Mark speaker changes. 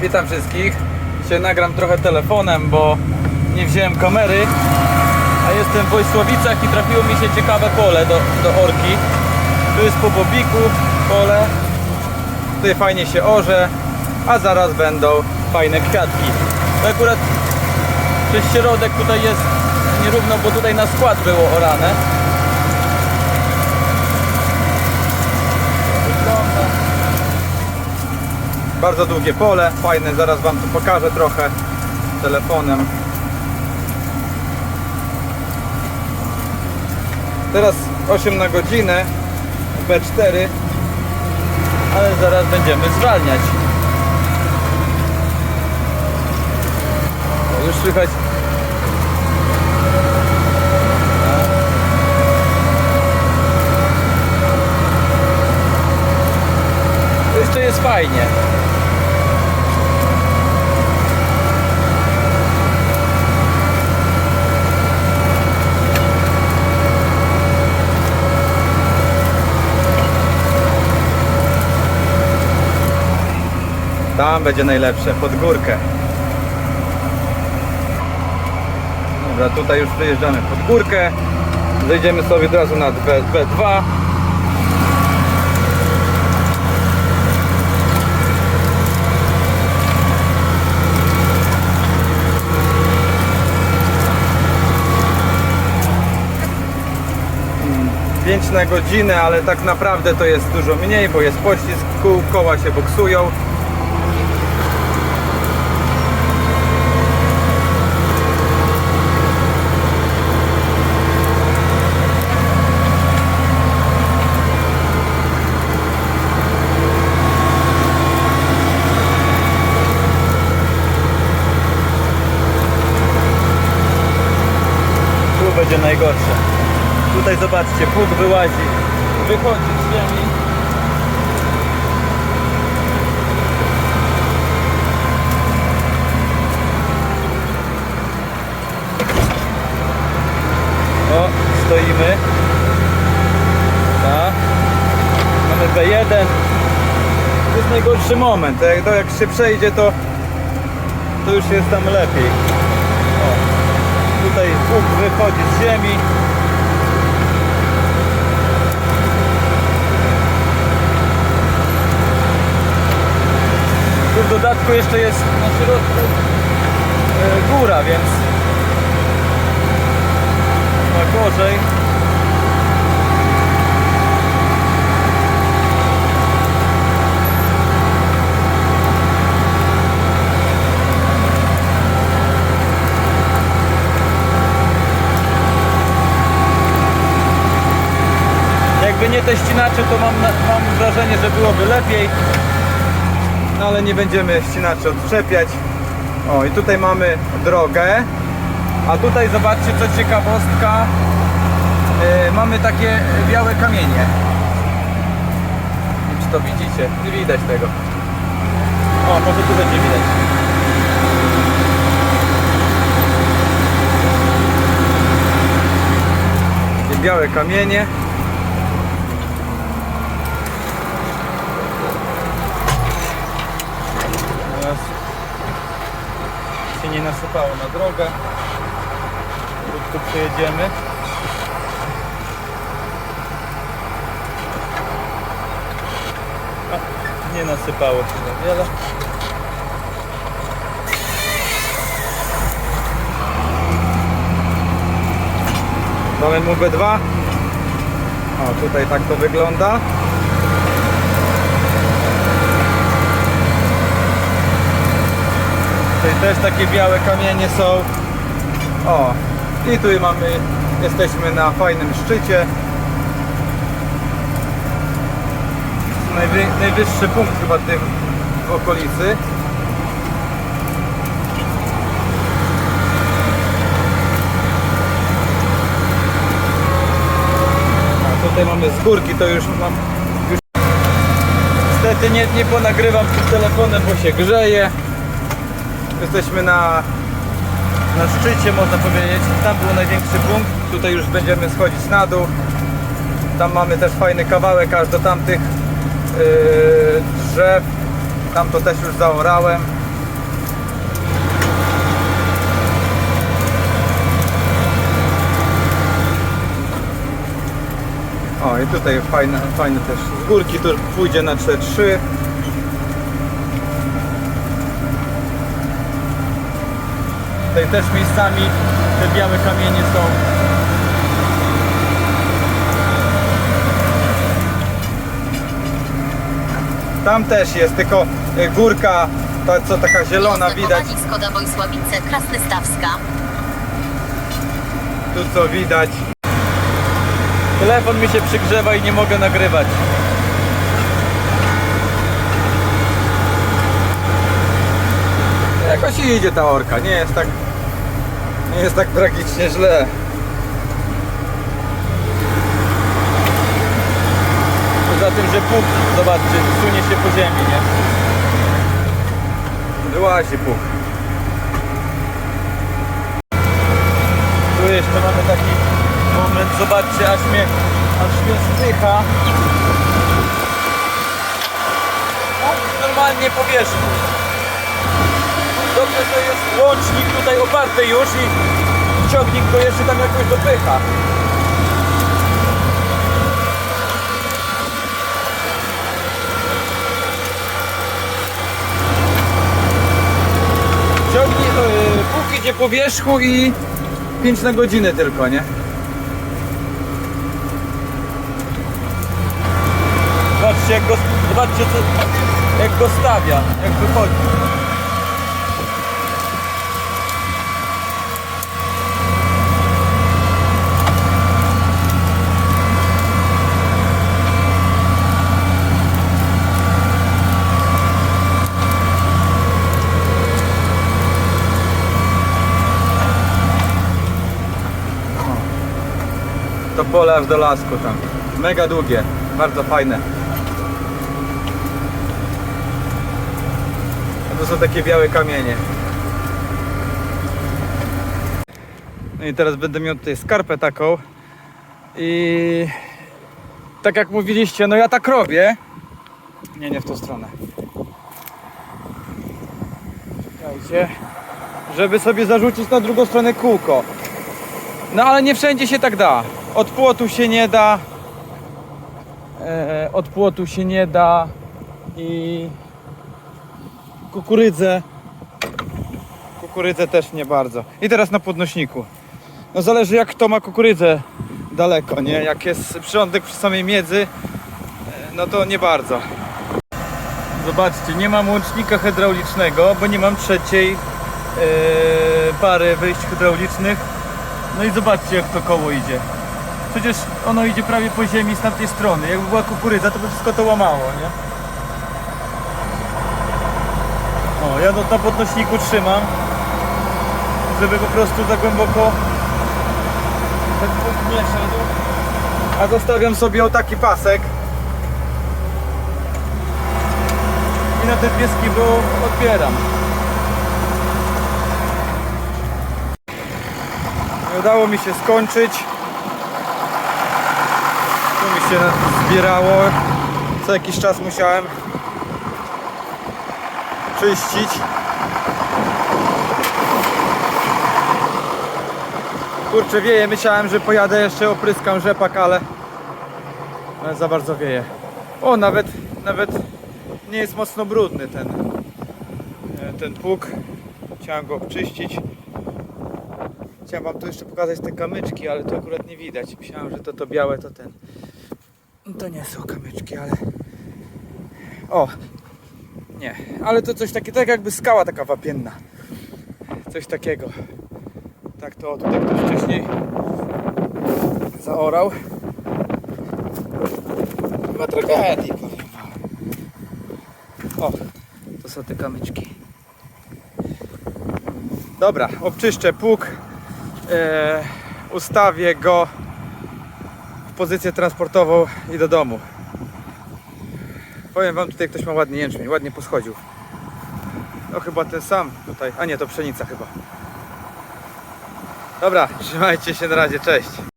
Speaker 1: Witam wszystkich. Dzisiaj nagram trochę telefonem, bo nie wziąłem kamery. A jestem w Wojsławicach i trafiło mi się ciekawe pole do, do orki. Tu jest po Bobiku pole. Tutaj fajnie się orze, a zaraz będą fajne kwiatki. To akurat przez środek tutaj jest nierówno, bo tutaj na skład było orane. Wygląda. Bardzo długie pole, fajne, zaraz Wam tu pokażę trochę telefonem. Teraz 8 na godzinę, B4, ale zaraz będziemy zwalniać. Już słychać Jeszcze jest fajnie. Tam będzie najlepsze, pod górkę. Dobra, tutaj już wyjeżdżamy pod górkę. Zejdziemy sobie od razu na B, B2. Mm, 5 na godzinę, ale tak naprawdę to jest dużo mniej, bo jest pościsk koła się boksują. Tu będzie najgorsze. Tutaj zobaczcie, pług wyłazi, wychodzi z ziemi. O, stoimy. Tak. Mamy B1. To jest najgorszy moment. Jak, to jak się przejdzie, to, to już jest tam lepiej. O. Tutaj pług wychodzi z ziemi. Dodatku jeszcze jest na środku e, góra, więc ma gorzej. Jakby nie te ścinacze, to mam, mam wrażenie, że byłoby lepiej. Ale nie będziemy ścinaczy odczepiać. O i tutaj mamy drogę. A tutaj zobaczcie co ciekawostka. Yy, mamy takie białe kamienie. Nie wiem, czy to widzicie? Nie widać tego. O, może tu będzie widać. Białe kamienie. Teraz się nie nasypało na drogę. Tu, przejedziemy. A, nie nasypało się za wiele. Mamy mu B2. O, tutaj tak to wygląda. Tutaj też takie białe kamienie są. O, i tu mamy, jesteśmy na fajnym szczycie. Najwy, najwyższy punkt chyba tym w okolicy. A tutaj mamy z górki, to już mam już Niestety nie, nie ponagrywam tym telefonem, bo się grzeje. Jesteśmy na, na szczycie, można powiedzieć. Tam był największy punkt. Tutaj już będziemy schodzić na dół. Tam mamy też fajny kawałek aż do tamtych yy, drzew. Tam to też już zaorałem. O i tutaj fajne, fajne też. Z górki to pójdzie na C3. Tutaj też miejscami te białe kamienie są. Tam też jest, tylko y, górka, ta co taka zielona widać.
Speaker 2: Oznakowanie Skoda Wojsławice, Krasnystawska.
Speaker 1: Tu co widać. Telefon mi się przygrzewa i nie mogę nagrywać. Jakoś idzie ta orka, nie jest tak. Nie jest tak tragicznie źle. Poza tym, że puk, zobaczcie, sunie się po ziemi, nie? Wyłazi puk. Tu jeszcze mamy taki moment, zobaczcie, aż mnie, aż mnie zdycha. No, normalnie powierzchni. Że jest łącznik tutaj oparty już i ciągnik go jeszcze tam jakoś dopycha. Ciągnik, yy, póki idzie po wierzchu i 5 na godzinę tylko, nie? Zobaczcie jak go, zobaczcie co, jak go stawia, jak wychodzi. To pole aż do lasku tam. Mega długie, bardzo fajne. A to są takie białe kamienie. No i teraz będę miał tutaj skarpę taką. I tak jak mówiliście, no ja tak robię. Nie, nie w tą stronę. Czekajcie. Żeby sobie zarzucić na drugą stronę kółko. No ale nie wszędzie się tak da. Od płotu się nie da. E, od płotu się nie da. I kukurydzę. Kukurydzę też nie bardzo. I teraz na podnośniku. No zależy jak kto ma kukurydzę daleko, nie? Jak jest przyrządek przy samej miedzy, e, no to nie bardzo. Zobaczcie, nie mam łącznika hydraulicznego, bo nie mam trzeciej e, pary wyjść hydraulicznych. No i zobaczcie jak to koło idzie. Przecież ono idzie prawie po ziemi z tamtej strony. Jakby była kukurydza, to by wszystko to łamało, nie? O, ja to na podnośniku trzymam, żeby po prostu za głęboko ten punkt nie szedł. A zostawiam sobie o taki pasek. I na te pieski, bo odbieram. Udało mi się skończyć. Tu mi się zbierało. Co jakiś czas musiałem czyścić. Kurczę wieje, myślałem, że pojadę jeszcze opryskam rzepak, ale, ale za bardzo wieje. O, nawet, nawet nie jest mocno brudny ten, e, ten pług. Chciałem go obczyścić. Chciałem wam tu jeszcze pokazać te kamyczki, ale to akurat nie widać. Myślałem, że to to białe to ten. To nie są kamyczki, ale. O! Nie, ale to coś takiego, tak jakby skała taka wapienna. Coś takiego. Tak to tutaj ktoś wcześniej zaorał. Chyba tragedii, powiem. O, to są te kamyczki. Dobra, obczyszczę pług ustawię go w pozycję transportową i do domu. Powiem wam, tutaj ktoś ma ładny jęczmień, ładnie poschodził. No chyba ten sam tutaj, a nie, to pszenica chyba. Dobra, trzymajcie się na razie, cześć.